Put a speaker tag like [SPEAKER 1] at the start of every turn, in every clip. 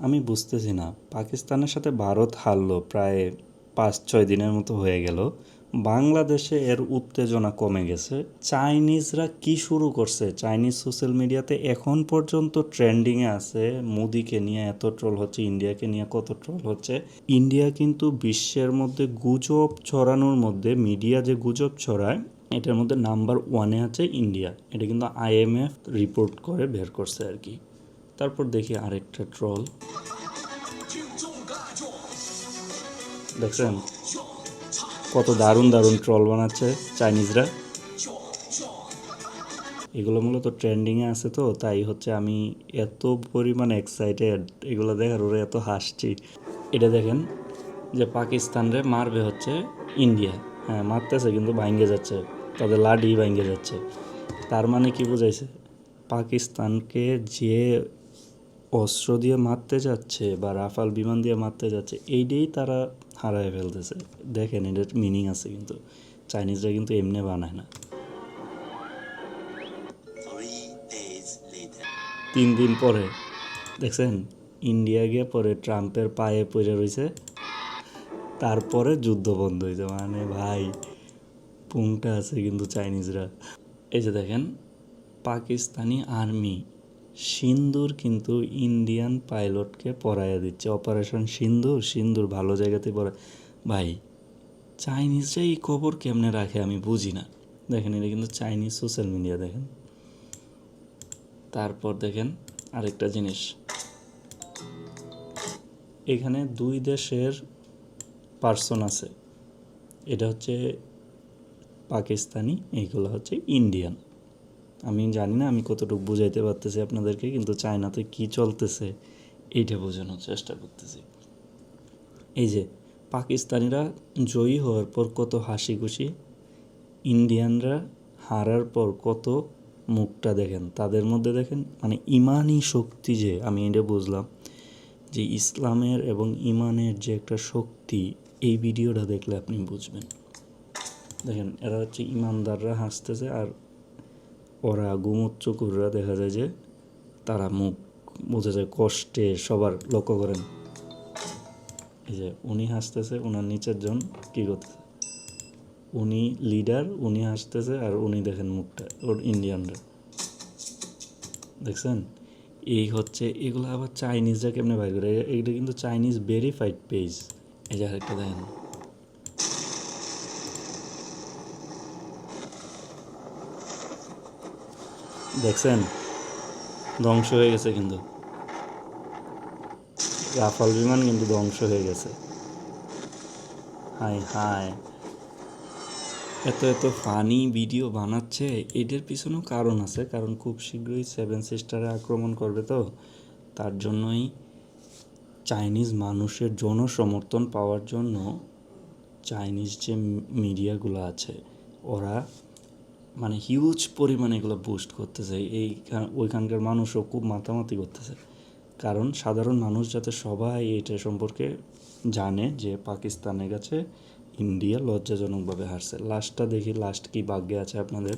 [SPEAKER 1] আমি বুঝতেছি না। পাকিস্তানের সাথে ভারত হারলো প্রায় পাঁচ, ছয় দিনের মতো হয়ে গেল। বাংলাদেশে এর উত্তেজনা কমে গেছে। চাইনিজরা কি শুরু করছে? চাইনিজ সোশ্যাল মিডিয়াতে এখন পর্যন্ত ট্রেন্ডিংয়ে আছে, মোদিকে নিয়ে এত ট্রোল হচ্ছে, ইন্ডিয়াকে নিয়ে কত ট্রোল হচ্ছে। ইন্ডিয়া কিন্তু বিশ্বের মধ্যে গুজব ছড়ানোর মধ্যে, মিডিয়া যে গুজব ছড়ায়, এটার মধ্যে নাম্বার ওয়ানে আছে ইন্ডিয়া। এটা কিন্তু আইএমএফ রিপোর্ট করে বের করছে আর কি। তারপর দেখি আরেকটা ট্রল দেখছেন? কত দারুণ দারুণ ট্রল বানাচ্ছে চাইনিজরা। এগুলো মূলত ট্রেন্ডিংয়ে আছে তো, তাই হচ্ছে আমি এত পরিমাণে এক্সাইটেড এগুলো দেখার ওরা এত হাসছি। এটা দেখেন যে পাকিস্তানরে মারবে হচ্ছে ইন্ডিয়া। হ্যাঁ মারতেছে কিন্তু ভাঙ্গে যাচ্ছে। তাদের লাডি ভাঙ্গে যাচ্ছে। তার মানে কি বুঝাইছে? পাকিস্তানকে যে অস্ত্র দিয়ে মারতে যাচ্ছে বা রাফাল বিমান দিয়ে মারতে যাচ্ছে এইটাই তারা হারায় ফেলতেছে। দেখেন এটার মিনিং আছে কিন্তু। চাইনিজরা কিন্তু এমনি বানায় না. তিন দিন পরে দেখছেন? ইন্ডিয়া গিয়ে পরে ট্রাম্পের পায়ে পড়ে রয়েছে তারপরে যুদ্ধ বন্ধ হয়েছে মানে ভাই পুংটা আছে কিন্তু চাইনিজরা এই যে দেখেন পাকিস্তানি আর্মি সিন্দুর কিন্তু ইন্ডিয়ান পাইলটকে পরাইয়া দিচ্ছে। অপারেশন সিন্দুর সিন্দুর ভালো জায়গাতে পড়ে ভাই চাইনিজরা এই খবর কেমনে রাখে আমি বুঝি না। দেখেন, এটা কিন্তু চাইনিজ সোশ্যাল মিডিয়া দেখেন। তারপর দেখেন আরেকটা জিনিস। এখানে দুই দেশের পার্সন আছে। এটা হচ্ছে পাকিস্তানি, এইগুলো হচ্ছে ইন্ডিয়ান। আমি জানি না, আমি কতটুকু বুঝাইতে পারতেছি আপনাদেরকে, কিন্তু চায়নাতে কি চলতেছে এইটা বোঝানোর চেষ্টা করতেছি। এই যে, পাকিস্তানিরা জয়ী হওয়ার পর কত হাসি খুশি ইন্ডিয়ানরা হারার পর কত মুখটা দেখেন। তাদের মধ্যে দেখেন মানে ইমানই শক্তি যে, আমি এটা বুঝলাম, যে ইসলামের এবং ইমানের যে একটা শক্তি, এই ভিডিওটা দেখলে আপনি বুঝবেন। দেখেন, এরা হচ্ছে ইমানদাররা হাসতেছে আর ওরা গুমোচ্চ গুমোচ্চকুররা দেখা যায় যে তারা মুখ বোঝা যায়, কষ্টে সবার লক্ষ্য করেন। এই যে উনি হাসতেছে ওনার নিচের জন কী করতেছে? উনি লিডার উনি হাসতেছে আর উনি দেখেন মুখটা, ওর ইন্ডিয়ানরা দেখছেন? এই হচ্ছে, এগুলো আবার চাইনিজরা কেমনে বাইর করে? এ- এইটা কিন্তু চাইনিজ ভেরিফাইড পেজ এই যে আরেকটা দেখেন। দেখছেন? ধ্বংস হয়ে গেছে কিন্তু। রাফাল বিমান কিন্তু ধ্বংস হয়ে গেছে। হাই হাই এত এত ফানি ভিডিও বানাচ্ছে, এটার পিছনেও কারণ আছে, কারণ খুব শীঘ্রই সেভেন সিস্টারে আক্রমণ করবে তো। তার জন্যই চাইনিজ মানুষের জনসমর্থন পাওয়ার জন্য চাইনিজ যে মিডিয়াগুলো আছে, ওরা মানে হিউজ পরিমাণে এগুলো বুস্ট করতেছে। এই ওইখানকার মানুষও খুব মাতামাতি করতেছে। কারণ সাধারণ মানুষ যাতে সবাই এটা সম্পর্কে জানে যে পাকিস্তানের কাছে ইন্ডিয়া লজ্জাজনকভাবে হারছে। লাস্টটা দেখি, লাস্ট কি ভাগ্যে আছে আপনাদের?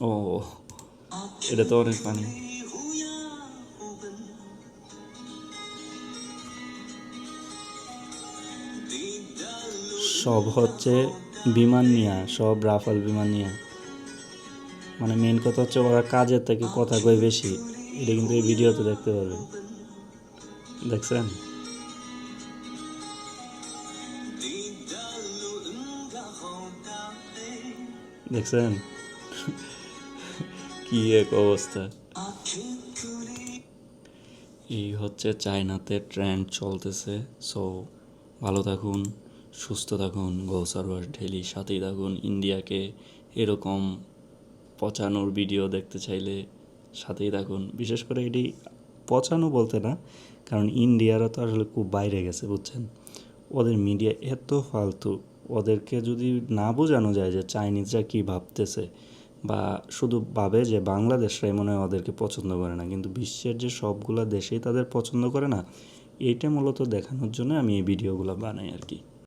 [SPEAKER 1] ও, এটা তো অনেক পানি সব হচ্ছে বিমান নিয়া, সব রাফাল বিমান নিয়া। মানে মেন কথা হচ্ছে ওরা কাজের থেকে কথা কয় বেশি। এটা কিন্তু এই ভিডিওতে দেখতে পারবেন দেখছেন? দেখছেন? কি এক অবস্থা। এই হচ্ছে চায়নাতে ট্রেন্ড চলতেছে। সো ভালো থাকুন, সুস্থ থাকুন গৌসারওয়ার ঢেলি সাথেই থাকুন ইন্ডিয়াকে এরকম পচানোর ভিডিও দেখতে চাইলে সাথেই থাকুন। বিশেষ করে এটি পচানো বলতে না, কারণ ইন্ডিয়ারা তো আসলে খুব বাইরে গেছে, বুঝছেন? ওদের মিডিয়া এত ফালতু। ওদেরকে যদি না বোঝানো যায় যে চাইনিজরা কী ভাবতেছে বা শুধু ভাবে যে বাংলাদেশরাই মনে হয় ওদেরকে পছন্দ করে না, কিন্তু বিশ্বের যে সবগুলা দেশেই তাদের পছন্দ করে না, এইটা মূলত দেখানোর জন্য আমি এই ভিডিওগুলো বানাই আর কি।